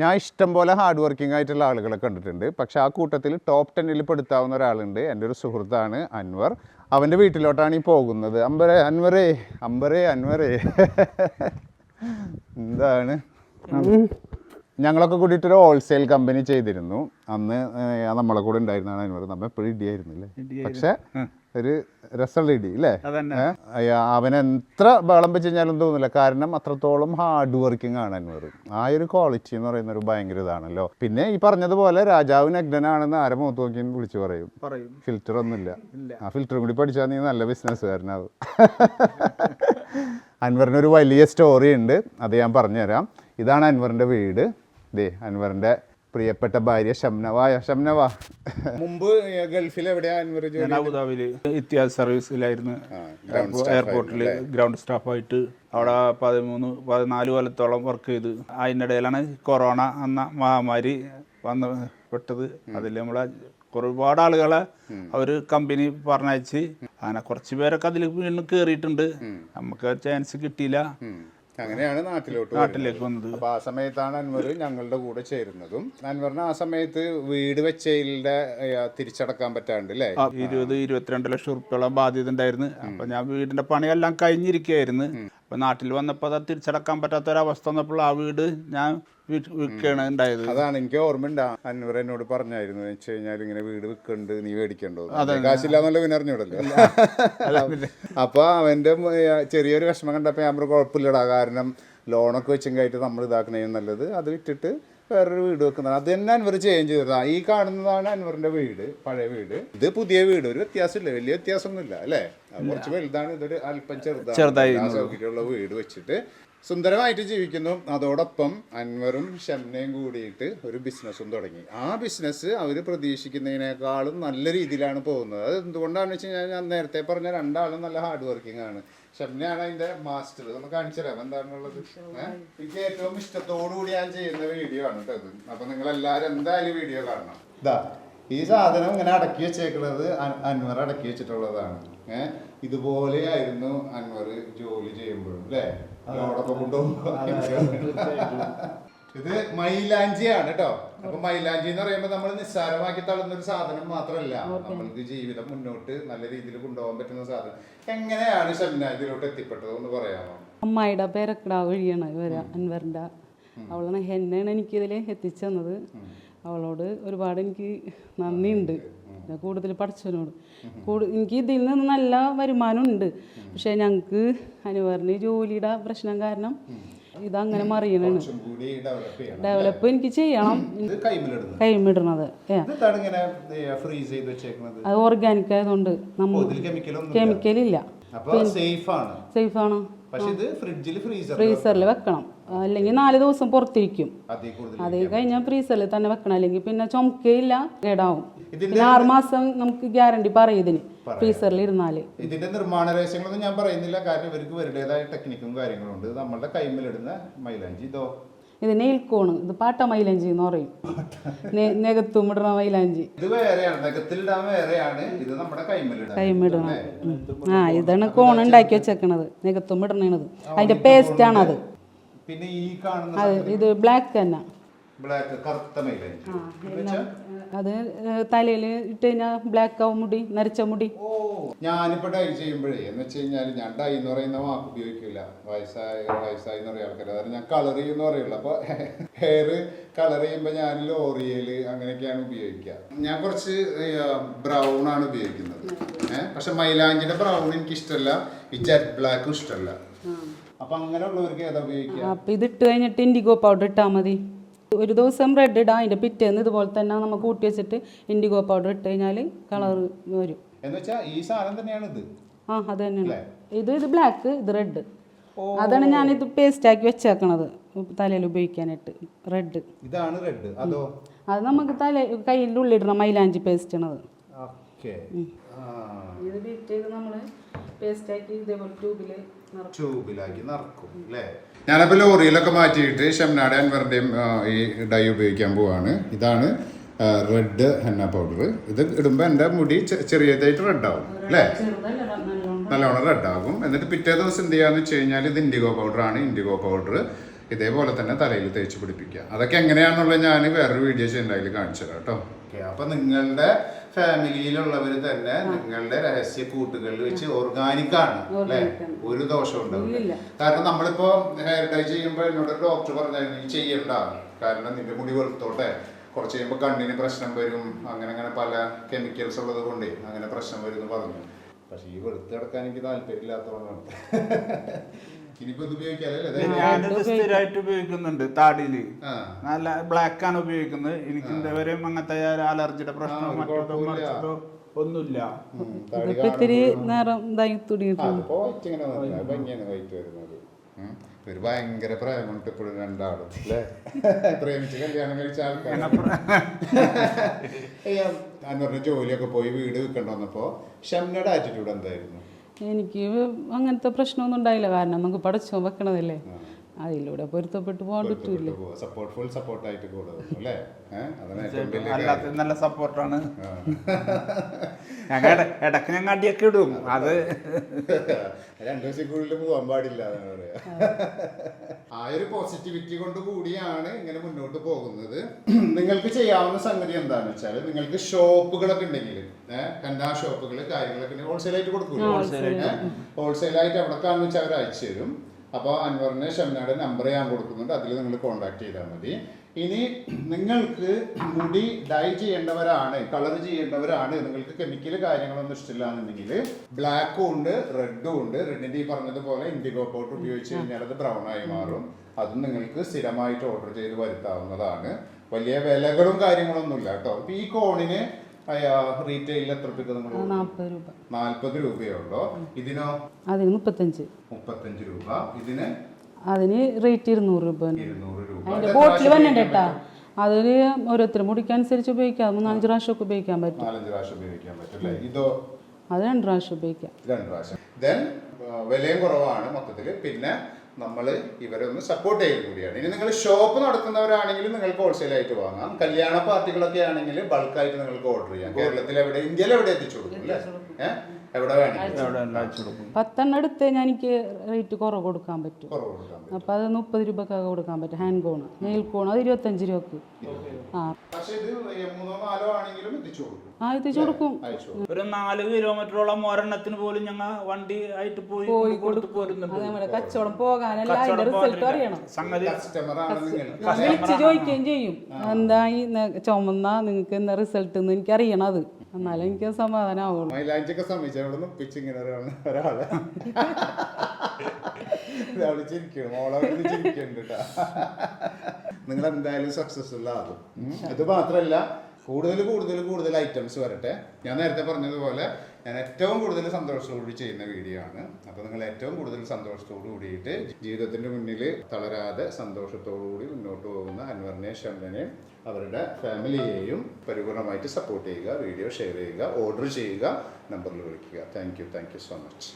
ഞാൻ ഇഷ്ടം പോലെ ഹാർഡ് വർക്കിംഗ് ആയിട്ടുള്ള ആളുകളെ കണ്ടിട്ടുണ്ട്. പക്ഷെ ആ കൂട്ടത്തിൽ ടോപ്പ് ടെന്നിൽ പെടുത്താവുന്ന ഒരാളുണ്ട്. എന്റെ ഒരു സുഹൃത്താണ് അൻവർ. അവന്റെ വീട്ടിലോട്ടാണ് ഈ പോകുന്നത്. അമ്പരേ അൻവറേ അമ്പരേ അൻവറേ എന്താണ്? ഞങ്ങളൊക്കെ കൂടിയിട്ട് ഒരു ഹോൾസെയിൽ കമ്പനി ചെയ്തിരുന്നു. അന്ന് നമ്മളെ കൂടെ ഉണ്ടായിരുന്നാണ് അൻവർ. നമ്മൾ എപ്പോഴും ഇടിയായിരുന്നില്ലേ? പക്ഷെ ഒരു ഇടി അല്ലേ? അവൻ എത്ര ബഹളം വെച്ച് കഴിഞ്ഞാലും തോന്നില്ല. കാരണം അത്രത്തോളം ഹാർഡ് വർക്കിംഗ് ആണ് അൻവർ. ആ ഒരു ക്വാളിറ്റി എന്ന് പറയുന്ന ഒരു ഭയങ്കര ഇതാണല്ലോ. പിന്നെ ഈ പറഞ്ഞതുപോലെ രാജാവ് നഗ്നനാണെന്ന് ആരെ മുഖത്ത് നോക്കി വിളിച്ചു പറയും. ഫിൽറ്റർ ഒന്നുമില്ല. ആ ഫിൽറ്ററും കൂടി പഠിച്ചാൽ നീ നല്ല ബിസിനസ്സുകാരനാവും അൻവറിന് ഒരു വലിയ സ്റ്റോറി ഉണ്ട്. അത് ഞാൻ പറഞ്ഞുതരാം. ഇതാണ് അൻവറിന്റെ വീട്. ദേ അൻവറിന്റെ പ്രിയപ്പെട്ട ഭാര്യ ഷംനവായ ഷംനവ മുമ്പ് ഗൾഫിൽ എവിടെയാണ് അബുദാബിയിൽ ഇത്യാസ് സർവീസിലായിരുന്നു. എയർപോർട്ടിൽ ഗ്രൗണ്ട് സ്റ്റാഫായിട്ട് അവിടെ പതിമൂന്ന് പതിനാല് കൊല്ലത്തോളം വർക്ക് ചെയ്ത്. അതിനിടയിലാണ് കൊറോണ എന്ന മഹാമാരി വന്ന് പെട്ടത്. അതിൽ നമ്മളെ ഒരുപാട് ആളുകളെ അവർ കമ്പനി പറഞ്ഞയച്ച്. അങ്ങനെ കുറച്ച് പേരൊക്കെ അതിൽ വീണ്ടും കയറിയിട്ടുണ്ട് നമുക്ക് ചാൻസ് കിട്ടിയില്ല. അങ്ങനെയാണ് നാട്ടിലോട്ട് നാട്ടിലേക്ക് വന്നത്. അപ്പൊ ആ സമയത്താണ് അൻവർ ഞങ്ങളുടെ കൂടെ ചേരുന്നതും. അൻവറിന് ആ സമയത്ത് വീട് വെച്ചതിലെ തിരിച്ചടക്കാൻ പറ്റാണ്ട് അല്ലേ ഇരുപത് ഇരുപത്തിരണ്ട് ലക്ഷം റുപ്യോളം ബാധ്യത ഉണ്ടായിരുന്നു. അപ്പൊ ഞാൻ വീടിന്റെ പണിയെല്ലാം കഴിഞ്ഞിരിക്കുകയായിരുന്നു. അപ്പൊ നാട്ടിൽ വന്നപ്പോൾ അത് തിരിച്ചടക്കാൻ പറ്റാത്ത ഒരു അവസ്ഥ വന്നപ്പോൾ ആ വീട് ഞാൻ വിൽക്കുകയാണ് ഉണ്ടായത്. അതാണ് എനിക്ക് ഓർമ്മയുണ്ട്. അൻവർ എന്നോട് പറഞ്ഞായിരുന്നു എന്ന് വെച്ച് കഴിഞ്ഞാൽ ഇങ്ങനെ വീട് വിൽക്കണ്ട് നീ മേടിക്കണ്ടോ? കാശില്ലാന്നുള്ള പിന്നെ അറിഞ്ഞൂടല്ലോ. അപ്പൊ അവന്റെ ചെറിയൊരു വിഷമം കണ്ടപ്പോൾ ഞാൻ കുഴപ്പമില്ലടാ. കാരണം ലോണൊക്കെ വെച്ചും കഴിഞ്ഞിട്ട് നമ്മൾ ഇതാക്കണേ നല്ലത്. അത് വിറ്റിട്ട് വേറൊരു വീട് വെക്കുന്നതാണ്. അത് തന്നെ അൻവർ ചേഞ്ച് ചെയ്തതാണ് ഈ കാണുന്നതാണ് അൻവറിന്റെ വീട് പഴയ വീട്. ഇത് പുതിയ വീട്. ഒരു വ്യത്യാസമില്ല. വലിയ വ്യത്യാസമൊന്നുമില്ല അല്ലേ? കുറച്ച് വലുതാണ് ഇതൊരു അല്പം ചെറുതാണ്. സൗകര്യമുള്ള വീട് വെച്ചിട്ട് സുന്ദരമായിട്ട് ജീവിക്കുന്നു. അതോടൊപ്പം അൻവറും ഷംനയും കൂടിയിട്ട് ഒരു ബിസിനസ്സും തുടങ്ങി. ആ ബിസിനസ് അവർ പ്രതീക്ഷിക്കുന്നതിനേക്കാളും നല്ല രീതിയിലാണ് പോകുന്നത്. അത് എന്തുകൊണ്ടാണെന്ന് വെച്ച് കഴിഞ്ഞാൽ ഞാൻ നേരത്തെ പറഞ്ഞ രണ്ടാളും നല്ല ഹാർഡ് വർക്കിംഗ് ആണ്. ഷംനയാണ് അതിന്റെ മാസ്റ്റർ നമ്മൾ കാണിച്ചു തരാം. എന്താണുള്ളത്? എനിക്ക് ഏറ്റവും ഇഷ്ടത്തോടു കൂടി ഞാൻ ചെയ്യുന്ന വീഡിയോ ആണ് കേട്ടോ ഇത്. അപ്പൊ നിങ്ങൾ എല്ലാവരും എന്തായാലും വീഡിയോ കാണണം. ഇതാ ഈ സാധനം ഇങ്ങനെ അടക്കി വെച്ചേക്കുന്നത് അൻവർ അടക്കി വെച്ചിട്ടുള്ളതാണ്. ഏഹ് ഇതുപോലെയായിരുന്നു അൻവർ ജോലി ചെയ്യുമ്പോഴും അല്ലേ? അതോടൊപ്പം കൊണ്ടുപോകും ഇത് മൈലാഞ്ചിയാണ് കേട്ടോ. അപ്പൊ മൈലാഞ്ചി എന്ന് പറയുമ്പോൾ നമ്മൾ നിസ്സാരമാക്കി തള്ളുന്ന ഒരു സാധനം മാത്രമല്ല. നമ്മൾക്ക് ജീവിതം മുന്നോട്ട് നല്ല രീതിയിൽ കൊണ്ടുപോകാൻ പറ്റുന്ന സാധനം. എങ്ങനെയാണ് ഷംന ഇതിലോട്ട് എത്തിപ്പെട്ടത് എന്ന് പറയാമോ? അമ്മായിയുടെ പേരക്കടാവ് വഴിയാണ് ഇവർ അൻവറിന്റെ. അവളാണ് എന്നെയാണ് എനിക്കിതിൽ എത്തിച്ചു തന്നത് അവളോട് ഒരുപാട് എനിക്ക് നന്ദിയുണ്ട്. കൂടുതൽ പഠിച്ചവനോട്. കൂടു എനിക്ക് ഇതിൽ നിന്ന് നല്ല വരുമാനം ഉണ്ട്. പക്ഷേ ഞങ്ങൾക്ക് അനുവറിന് ജോലിയുടെ പ്രശ്നം കാരണം ഇതങ്ങനെ മറിയണാണ്. കൂടി ഡെവലപ്പ് എനിക്ക് ചെയ്യണം. കൈമിടണത്. അത് ഓർഗാനിക് ആയതുകൊണ്ട് നമ്മൾ കെമിക്കലില്ല സേഫാണ് ഫ്രീസറിൽ വെക്കണം. അല്ലെങ്കിൽ നാല് ദിവസം പുറത്തിരിക്കും. അത് കഴിഞ്ഞാൽ ഫ്രീസറിൽ തന്നെ വെക്കണം. അല്ലെങ്കിൽ പിന്നെ ചുമക്കയില്ല കേടാവും. പിന്നെ ആറ് മാസം നമുക്ക് ഗ്യാരണ്ടി പറയും ഇതിന്. ഫ്രീസറിൽ ഇരുന്നാൽ. ഇതിന്റെ നിർമ്മാണ രഹസ്യങ്ങളൊന്നും ഞാൻ പറയുന്നില്ല. കാരണം ഇവർക്ക് ഇവരുടേതായ ടെക്നിക്കും കാര്യങ്ങളും ഉണ്ട്. നമ്മളുടെ കൈമിലിടുന്ന മൈലാഞ്ചി. ഇതോ? ഇത് നെയിൽ കോണ് ഇത് പാട്ട മൈലാഞ്ചി എന്ന് പറയും. നെകത്തും ഇടുന്ന മൈലാഞ്ചി. കൈമിടണം ആ ഇതാണ് കോൺ ഉണ്ടാക്കി വെച്ചേക്കണത്. നെകത്തും ഇടണത് അതിന്റെ പേസ്റ്റ് ആണത്. അത് ഇത് ബ്ലാക്ക് തന്നെ. ബ്ലാക്ക് കറുത്ത? അത് തലയിൽ ഇട്ട് കഴിഞ്ഞാൽ ബ്ലാക്ക് ആവും മുടി നരച്ച മുടി. ഓ ഞാനിപ്പോ ഡൈ ചെയ്യുമ്പോഴേ എന്ന് വെച്ച് കഴിഞ്ഞാൽ ഞാൻ ഡൈ എന്ന് പറയുന്ന വാക്ക് ഉപയോഗിക്കില്ല. വയസ്സായ വയസ്സായി എന്ന് പറയുന്ന ആൾക്കാർ അതായത് ഞാൻ കളർ ചെയ്യുന്ന പറയുള്ളൂ. അപ്പൊ ഹെയർ കളർ ചെയ്യുമ്പോൾ ഞാൻ ലോറിയൽ അങ്ങനെയൊക്കെയാണ് ഉപയോഗിക്കുക. ഞാൻ കുറച്ച് ബ്രൗൺ ആണ് ഉപയോഗിക്കുന്നത്. ഏഹ് പക്ഷെ മൈലാഞ്ചിന്റെ ബ്രൗൺ എനിക്ക് ഇഷ്ടമല്ല ഈ ജെറ്റ് ബ്ലാക്കും ഇഷ്ടമല്ല അപ്പൊ അങ്ങനെയുള്ളവർക്ക് ഏതാ ഉപയോഗിക്കുക? അപ്പൊ ഇത് ഇട്ട് കഴിഞ്ഞിട്ട് ഇൻഡിഗോ പൗഡർ ഇട്ടാൽ മതി. ഒരു ദിവസം റെഡ് ഇടാം അതിന്റെ പിറ്റേന്ന് ഇതുപോലെ തന്നെ നമുക്ക് കൂട്ടി വെച്ചിട്ട് ഇൻഡിഗോ പൗഡർ ഇട്ട് കഴിഞ്ഞാൽ കളർ വരും. ഈ സാധനം തന്നെയാണ് ഇത്? ആ അത് തന്നെയാണ്. ഇത് ഇത് ബ്ലാക്ക് ഇത് റെഡ് അതാണ് ഞാൻ ഇത് പേസ്റ്റ് ആക്കി വെച്ചേക്കണത് തലയിൽ ഉപയോഗിക്കാനായിട്ട് റെഡ് ഇതാണ് റെഡ് അതോ? അത് നമുക്ക് തല കയ്യിന്റെ ഉള്ളിടണം മൈലാഞ്ചി പേസ്റ്റ് ആണത്. ഇത് ബീറ്റ് ചെയ്ത് നമ്മൾ പേസ്റ്റ് ആക്കി ഇതേപോലെ ട്യൂബിൽ ട്യൂബിലാക്കി നിറക്കും. അല്ലേ ഞാനപ്പോൾ ലോറിയിലൊക്കെ മാറ്റിയിട്ട് ഷംനാട് അൻവറിന്റെയും ഈ ഡൈ ഉപയോഗിക്കാൻ പോവാണ്. ഇതാണ് റെഡ് ഹെന്ന പൗഡർ ഇത് ഇടുമ്പോൾ എന്റെ മുടി ചെറിയതായിട്ട് റെഡ് ആവും അല്ലേ? നല്ലോണം റെഡാകും എന്നിട്ട് പിറ്റേ ദിവസം എന്ത് ചെയ്യാന്ന് വെച്ച് കഴിഞ്ഞാൽ ഇത് ഇൻഡിഗോ പൗഡറാണ്. ഇൻഡിഗോ പൗഡർ ഇതേപോലെ തന്നെ തലയിൽ തേച്ച് പിടിപ്പിക്കുക. അതൊക്കെ എങ്ങനെയാണെന്നുള്ളത് ഞാൻ വേറൊരു വീഡിയോ ചെയ്യുന്നതിൽ കാണിച്ചു തരാം കേട്ടോ. അപ്പൊ നിങ്ങളുടെ ഫാമിലിയിലുള്ളവർ തന്നെ നിങ്ങളുടെ രഹസ്യ കൂട്ടുകളിൽ വെച്ച് ഓർഗാനിക് ആണ് അല്ലെ? ഒരു ദോഷം ഉണ്ടാവില്ല. കാരണം നമ്മളിപ്പോ ഹെയർ ഡൈ ചെയ്യുമ്പോൾ എന്നോട് ഡോക്ടർ പറഞ്ഞായിരുന്നു നീ ചെയ്യണ്ട. കാരണം നിന്റെ മുടി വെളുത്തോട്ടെ. കുറച്ച് കഴിയുമ്പോൾ കണ്ണിന് പ്രശ്നം വരും. അങ്ങനെ അങ്ങനെ പല കെമിക്കൽസ് ഉള്ളത് കൊണ്ടേ അങ്ങനെ പ്രശ്നം വരും എന്ന് പറഞ്ഞു. പക്ഷെ ഈ വെളുത്ത് കിടക്കാൻ എനിക്ക് താല്പര്യമില്ലാത്തതുകൊണ്ടാണ്. ഇനിയിപ്പോ ഇത് ഉപയോഗിക്കാല്ലേ ഞാനിത് സ്ഥിരമായിട്ട് ഉപയോഗിക്കുന്നുണ്ട് താടിയിൽ. നല്ല ബ്ലാക്ക് ആണ് ഉപയോഗിക്കുന്നത്. എനിക്ക് ഇതുവരെ അങ്ങനത്തെ അലർജിയുടെ പ്രശ്നമോ മറ്റോ മറിച്ചതോ ഒന്നുമില്ല. ഇത്തിരി നേരം ഇതായി തുടങ്ങിയിട്ടുണ്ട്. ഒരു ഭയങ്കര പ്രേമുണ്ട് ഇപ്പോഴും രണ്ടാളും അല്ലേ? പ്രേമിച്ച് കല്യാണം കഴിച്ച ആൾക്കാർ ഞാൻ പറഞ്ഞ ജോലിയൊക്കെ പോയി വീട് വിൽക്കേണ്ട വന്നപ്പോ ഷംനയുടെ ആറ്റിറ്റ്യൂഡ് എന്തായിരുന്നു? എനിക്ക് അങ്ങനത്തെ പ്രശ്നമൊന്നും ഉണ്ടായില്ല. കാരണം നമുക്ക് പഠിച്ചു വെക്കണതല്ലേ. അതിലൂടെ പൊരുത്തപ്പെട്ടു പോകാൻ പറ്റൂല സപ്പോർട്ട് ഫുൾ സപ്പോർട്ടായിട്ട് അല്ലേ. അല്ലാത്ത നല്ല സപ്പോർട്ടാണ്. ഞങ്ങൾ ഇടയ്ക്ക് ഞങ്ങൾ അടിയൊക്കെ ഇടും. അത് രണ്ടു ദിവസം കൂടുതൽ പോകാൻ പാടില്ല ആ ഒരു പോസിറ്റിവിറ്റി കൊണ്ട് കൂടിയാണ് ഇങ്ങനെ മുന്നോട്ട് പോകുന്നത്. നിങ്ങൾക്ക് ചെയ്യാവുന്ന സംഗതി എന്താണെന്ന് വെച്ചാൽ നിങ്ങൾക്ക് ഷോപ്പുകളൊക്കെ ഉണ്ടെങ്കിൽ കണ്ടാ ഷോപ്പുകൾ കാര്യങ്ങളൊക്കെ ഹോൾസെയിലായിട്ട് കൊടുക്കൂല? ഹോൾസെയിലായിട്ട് കാണുന്ന വെച്ചാൽ അവർ അയച്ചു തരും. അപ്പോൾ അൻവറിന് ഷംനയുടെ നമ്പർ ഞാൻ കൊടുക്കുന്നുണ്ട്. അതിൽ നിങ്ങൾ കോൺടാക്ട് ചെയ്താൽ മതി. ഇനി നിങ്ങൾക്ക് മുടി ഡൈ ചെയ്യേണ്ടവരാണ് കളർ ചെയ്യേണ്ടവരാണ് നിങ്ങൾക്ക് കെമിക്കൽ കാര്യങ്ങളൊന്നും ഇഷ്ടമില്ല എന്നുണ്ടെങ്കിൽ ബ്ലാക്കും ഉണ്ട് റെഡും ഉണ്ട്. റെഡിന്റെ ഈ പറഞ്ഞതുപോലെ ഇൻഡിഗോ പൗഡർ ഉപയോഗിച്ച് കഴിഞ്ഞാൽ അത് ബ്രൗൺ ആയി മാറും. അതും നിങ്ങൾക്ക് സ്ഥിരമായിട്ട് ഓർഡർ ചെയ്ത് വരുത്താവുന്നതാണ്. വലിയ വിലകളും കാര്യങ്ങളൊന്നുമില്ല കേട്ടോ. ഇപ്പൊ ഈ കോണിന് റീറ്റെയിലിൽ എത്ര നാൽപ്പത് രൂപ. ഉള്ളോ. ഇതിനോ? അതിന് മുപ്പത്തഞ്ച്. മുപ്പത്തഞ്ച് രൂപ. ഇതിന്? അതിന് റേറ്റ് ഇരുന്നൂറ് രൂപ അതിന്റെ ബോട്ടിൽ വന്നിട്ട് കേട്ടാ അതൊരു ഓരോരുത്തരും മുടിക്കനുസരിച്ച് ഉപയോഗിക്കാം. മൂന്നാലഞ്ച് പ്രാവശ്യമൊക്കെ ഉപയോഗിക്കാൻ പറ്റും. നാലഞ്ച് പ്രാവശ്യം ഉപയോഗിക്കാൻ പറ്റും ഇതോ? അത് രണ്ട് പ്രാവശ്യം ഉപയോഗിക്കാം. രണ്ട് പ്രാവശ്യം. ദെൻ വിലയും കുറവാണ് മൊത്തത്തിൽ പിന്നെ നമ്മൾ ഇവരെ ഒന്ന് സപ്പോർട്ട് ചെയ്യുക കൂടിയാണ്. ഇനി നിങ്ങൾ ഷോപ്പ് നടത്തുന്നവരാണെങ്കിൽ നിങ്ങൾക്ക് ഹോൾസെയിലായിട്ട് വാങ്ങാം. കല്യാണ പാർട്ടികളൊക്കെ ആണെങ്കിൽ ബൾക്കായിട്ട് നിങ്ങൾക്ക് ഓർഡർ ചെയ്യാം. കേരളത്തിൽ എവിടെ ഇന്ത്യയിൽ എവിടെ എത്തിച്ചു കൊടുക്കും അല്ലേ? ഏഹ് പത്തെണ്ണം എടുത്ത് ഞാൻ എനിക്ക് റേറ്റ് കുറവ് കൊടുക്കാൻ പറ്റും. അപ്പോൾ അത് മുപ്പത് രൂപക്കൊക്കെ കൊടുക്കാൻ പറ്റും. ഹാൻഡ് കോൺ നെയിൽ കോൺ അത് ഇരുപത്തഞ്ച് രൂപക്ക്. ആ. ആ എത്തിച്ചു കൊടുക്കും. ഒരു നാല് കിലോമീറ്ററോളം ഒരെണ്ണത്തിന് പോലും ഞങ്ങൾ വണ്ടി ആയിട്ട് പോയി പോയി നമ്മുടെ കച്ചവടം പോകാനല്ല അതിന്റെ റിസൾട്ട് അറിയണം. സംഗതി വിളിച്ച് ചോദിക്കുകയും ചെയ്യും. എന്താ ഈ ചുമന്ന നിങ്ങൾക്ക് എന്താ റിസൾട്ട് എന്ന് എനിക്ക് അറിയണം അത് എന്നാലും എനിക്ക് സമാധാനം ആവുള്ളൂ മൈലാഞ്ചൊക്കെ നിങ്ങൾ എന്തായാലും സക്സസ്ഫുൾ ആകും. അത് മാത്രമല്ല കൂടുതൽ കൂടുതൽ കൂടുതൽ ഐറ്റംസ് വരട്ടെ. ഞാൻ നേരത്തെ പറഞ്ഞതുപോലെ ഞാൻ ഏറ്റവും കൂടുതൽ സന്തോഷത്തോടുകൂടി ചെയ്യുന്ന വീഡിയോ ആണ്. അപ്പോൾ നിങ്ങൾ ഏറ്റവും കൂടുതൽ സന്തോഷത്തോടു കൂടിയിട്ട് ജീവിതത്തിന്റെ മുന്നിൽ തളരാതെ സന്തോഷത്തോടുകൂടി മുന്നോട്ട് പോകുന്ന അൻവറിനെ ശമ്പനെയും അവരുടെ ഫാമിലിയെയും പരിപൂർണമായിട്ട് സപ്പോർട്ട് ചെയ്യുക വീഡിയോ ഷെയർ ചെയ്യുക ഓർഡർ ചെയ്യുക നമ്പറിൽ വിളിക്കുക. Thank you thank you so much